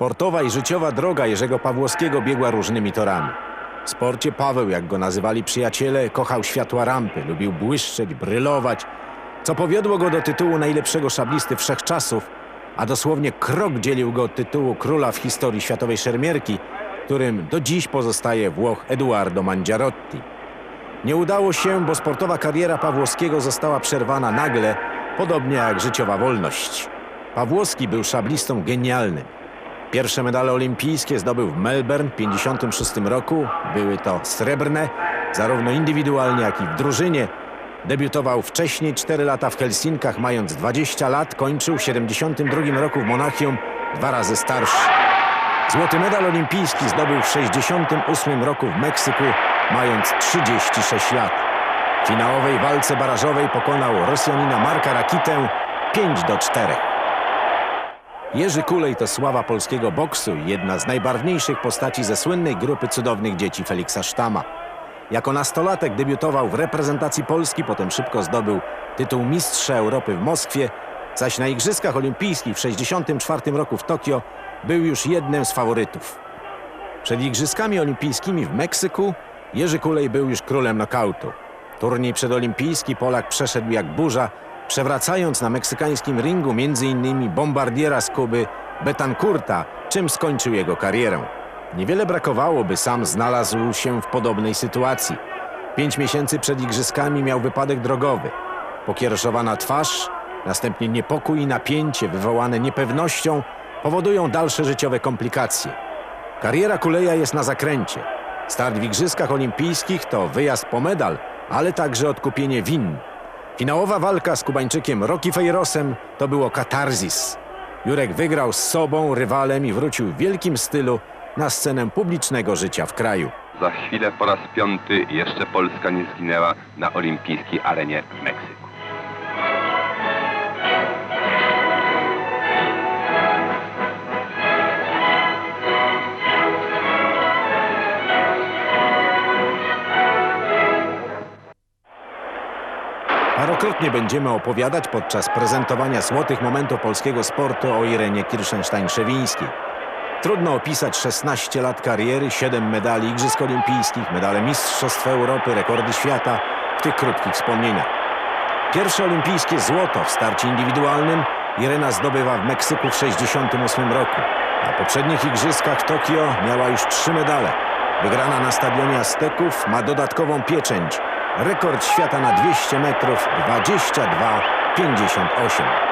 Sportowa i życiowa droga Jerzego Pawłowskiego biegła różnymi torami. W sporcie Paweł, jak go nazywali przyjaciele, kochał światła rampy, lubił błyszczeć, brylować, co powiodło go do tytułu najlepszego szablisty wszechczasów, a dosłownie krok dzielił go od tytułu króla w historii światowej szermierki, którym do dziś pozostaje Włoch Eduardo Mangiarotti. Nie udało się, bo sportowa kariera Pawłowskiego została przerwana nagle, podobnie jak życiowa wolność. Pawłowski był szablistą genialnym. Pierwsze medale olimpijskie zdobył w Melbourne w 1956 roku. Były to srebrne, zarówno indywidualnie, jak i w drużynie. Debiutował wcześniej 4 lata w Helsinkach, mając 20 lat, kończył w 1972 roku w Monachium, dwa razy starszy. Złoty medal olimpijski zdobył w 1968 roku w Meksyku, mając 36 lat. W finałowej walce barażowej pokonał Rosjanina Marka Rakitę 5 do 4. Jerzy Kulej to sława polskiego boksu i jedna z najbarwniejszych postaci ze słynnej grupy cudownych dzieci Feliksa Sztama. Jako nastolatek debiutował w reprezentacji Polski, potem szybko zdobył tytuł Mistrza Europy w Moskwie, zaś na Igrzyskach Olimpijskich w 1964 roku w Tokio był już jednym z faworytów. Przed Igrzyskami Olimpijskimi w Meksyku Jerzy Kulej był już królem nokautu. Turniej przedolimpijski Polak przeszedł jak burza, przewracając na meksykańskim ringu m.in. bombardiera z Kuby Betancourta, czym skończył jego karierę. Niewiele brakowało, by sam znalazł się w podobnej sytuacji. Pięć miesięcy przed igrzyskami miał wypadek drogowy. Pokiereszowana twarz, następnie niepokój i napięcie wywołane niepewnością powodują dalsze życiowe komplikacje. Kariera Kuleja jest na zakręcie. Start w Igrzyskach Olimpijskich to wyjazd po medal, ale także odkupienie win. Finałowa walka z Kubańczykiem Rocky Feirosem to było katarzis. Jurek wygrał z sobą, rywalem i wrócił w wielkim stylu na scenę publicznego życia w kraju. Za chwilę po raz piąty jeszcze Polska nie zginęła na olimpijskiej arenie w Meksyku. Parokrotnie będziemy opowiadać podczas prezentowania złotych momentów polskiego sportu o Irenie Kirschenstein-Szewińskiej. Trudno opisać 16 lat kariery, 7 medali Igrzysk Olimpijskich, medale Mistrzostw Europy, rekordy świata w tych krótkich wspomnieniach. Pierwsze olimpijskie złoto w starcie indywidualnym Irena zdobywa w Meksyku w 1968 roku. Na poprzednich igrzyskach w Tokio miała już trzy medale. Wygrana na stadionie Azteków ma dodatkową pieczęć. Rekord świata na 200 metrów 22,58.